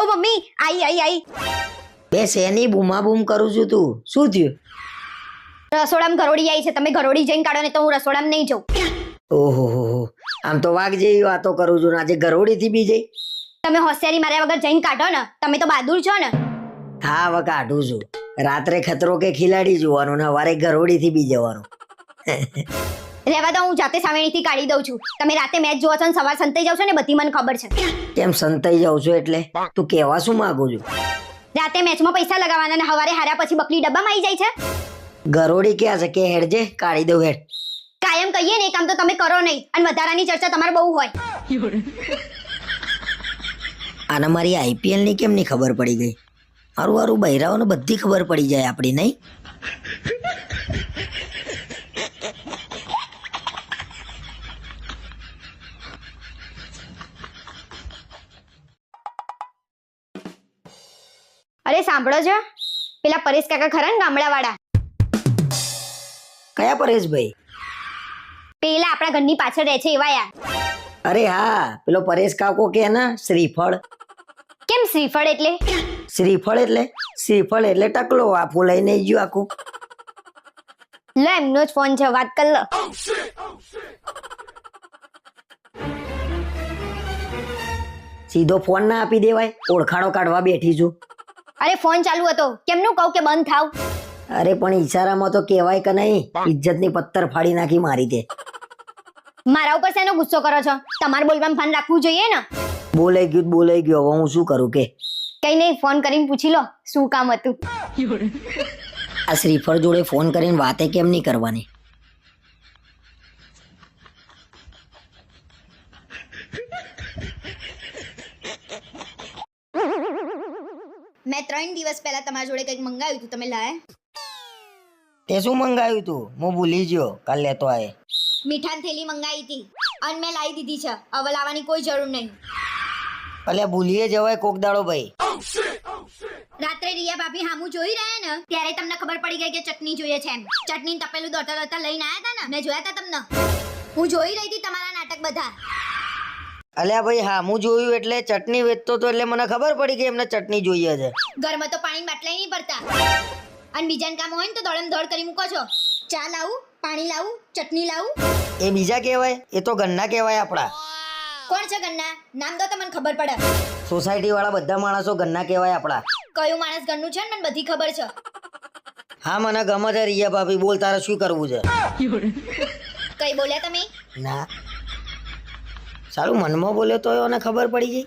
O mummy I આઈ આઈ. બે શેની બૂમા બૂમ કરું છું તું? શું થયું? રસોડામાં ઘરોડી આવી છે. તમે ઘરોડી જઈને કાઢો ને તો હું રસોડામાં નહીં જઉં. ઓહો હો આમ તો વાઘ જેવી વાતો કરું છું ને આજે ગરોડીથી બી જઈ. તમે હોશિયારી માર્યા વગર જઈને કાઢો ને. તમે તો બહાદુર છો ને. હા હવે કાઢું છું. રાત્રે ખતરો કે ખિલાડી જોવાનું ને સવારે ગરોડીથી બી જવાનું. રહેવા દો હું જાતે સામેણીથી કાઢી દઉં છું. તમે રાતે મેચ જોવો છો ને સવાર સંતાઈ જાવ છો ને બધી મને ખબર છે. કેમ સંતાઈ જાવ છું એટલે? તું કહેવા શું માંગુ છું? રાતે મેચમાં પૈસા લગાવવાના ને હવારે હાર્યા પછી બકલી ડબ્બામાં આવી જાય છે? ગરોડી ક્યાં છે? કે હેડજે કાઢી દઉં હેડ. કાયમ કહીએ ને એ કામ તો તમે કરો નહીં. અને વધારાની ચર્ચા તમારે બહુ હોય. આને મારી આઈપીએલની કેમ ની ખબર પડી ગઈ? મારું મારું બૈરાઓને બધી ખબર પડી જાય આપણી નહીં? અરે સાંભળો છો પેલા પરેશ કાકા ખરા ને ગામડાવાળા? કયા પરેશભાઈ? પેલા આપણા ઘરની પાછળ રહે છે એવા યાર અરે હા પેલો પરેશ કાકો કે ને શ્રીફળ. કેમ શ્રીફળ એટલે? શ્રીફળ એટલે? શ્રીફળ એટલે ટકલો આખું લઈને ગયું આખું. લો એમનો જ ફોન છે વાત કર લો. સીધો ફોન ના આપી દેવાય ઓળખાણો કાઢવા બેઠી છું. અરે ફોન ચાલુ હતો. કેમનું કહું કે બંધ થાવ? અરે પણ ઈશારામાં તો કહેવાય કે નહીં. ઇજ્જતની પથ્થર ફાડી નાખી મારી દે મારા ઉપર શેનો ગુસ્સો કરો છો? તમારે બોલવામાં ફોન રાખવું જોઈએ ને? બોલાઈ ગયું બોલાઈ ગયું. હવે હું શું કરું કે? કઈ નહીં ફોન કરીને પૂછી લો શું કામ હતું. આ શ્રીફળ જોડે ફોન કરીને વાતે કેમ નહીં કરવાની? મેં ત્રણ દિવસ પહેલા તમારા જોડે કંઈક મંગાવ્યું હતું તમે લાયા? તે શું મંગાવ્યું તું? હું ભૂલી ગયો કાલ લેતો આય. મીઠાની થેલી મંગાવી હતી અને મેં લાવી દીધી છે હવે લાવવાની કોઈ જરૂર નહીં. અલે ભૂલીએ જવાય કોક દાડો ભાઈ. રાત્રે રિયા ભાભી હામું જોઈ રહ્યા ને ત્યારે તમને ખબર પડી ગઈ કે ચટણી જોઈએ છે એમ. ચટણી તપેલું દોડતા દોડતા લઈને આયા હતા ને મેં જોયા હતા તમને. હું જોઈ રહી હતી તમારા નાટક બધા. અલ્યા ભાઈ હા હું જોયું એટલે ચટણી વેચતો તો એટલે મને ખબર પડી કે એમને ચટણી જોઈએ છે. ઘરમાં તો પાણી બાટલા નહીં ભરતા. અને બીજાને કામ હોય ને તો દોડમ દોડ કરી મૂકો છો. ચા લાવું પાણી લાવું ચટણી લાવું. એ બીજા કહેવાય? એ તો ગન્ના કહેવાય આપણા. કોણ છે ગન્ના? નામ તો મને ખબર પડે. સોસાયટી વાળા બધા માણસો ગન્ના કહેવાય આપણા. કયું માણસ ઘરનું છે ને મને બધી ખબર છે. હા મને ગમે છે રિયા ભાભી બોલ તારે શું કરવું છે? કઈ બોલ્યા તમે? ના. સારું મનમાં બોલ્યો તો એને ખબર પડી ગઈ.